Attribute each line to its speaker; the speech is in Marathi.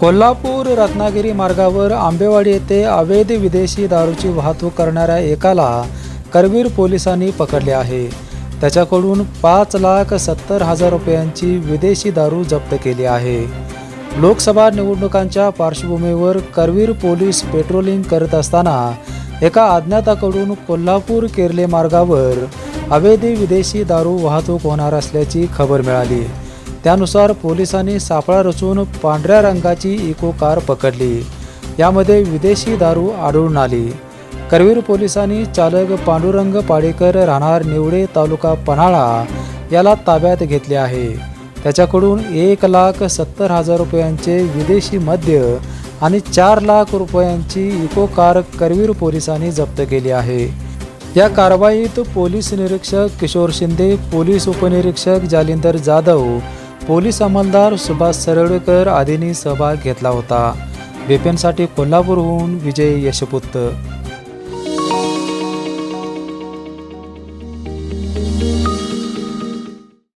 Speaker 1: कोल्हापूर रत्नागिरी मार्गावर आंबेवाडी येथे अवैध विदेशी दारूची वाहतूक करणाऱ्या एकाला करवीर पोलिसांनी पकडले आहे. त्याच्याकडून पाच लाख सत्तर हजार रुपयांची विदेशी दारू जप्त केली आहे. लोकसभा निवडणुकांच्या पार्श्वभूमीवर करवीर पोलीस पेट्रोलिंग करत असताना एका अज्ञाताकडून कोल्हापूर केरले मार्गावर अवैध विदेशी दारू वाहतूक होणार असल्याची खबर मिळाली. त्यानुसार पोलिसांनी सापळा रचून पांढऱ्या रंगाची इको कार पकडली. यामध्ये विदेशी दारू आढळून आली. करवीर पोलिसांनी चालक पांडुरंग पाडेकर राहणार निवडे तालुका पन्हाळा याला ताब्यात घेतले आहे. त्याच्याकडून एक लाख सत्तर हजार रुपयांचे विदेशी मद्य आणि चार लाख रुपयांची इको कार करवीर पोलिसांनी जप्त केली आहे. या कारवाईत पोलीस निरीक्षक किशोर शिंदे पोलीस उपनिरीक्षक जालिंदर जाधव पोलीस अंमलदार सुभाष सरळकर आदींनी सहभाग घेतला होता. बिपिनसाठी कोल्हापूरहून विजय यशपुत्त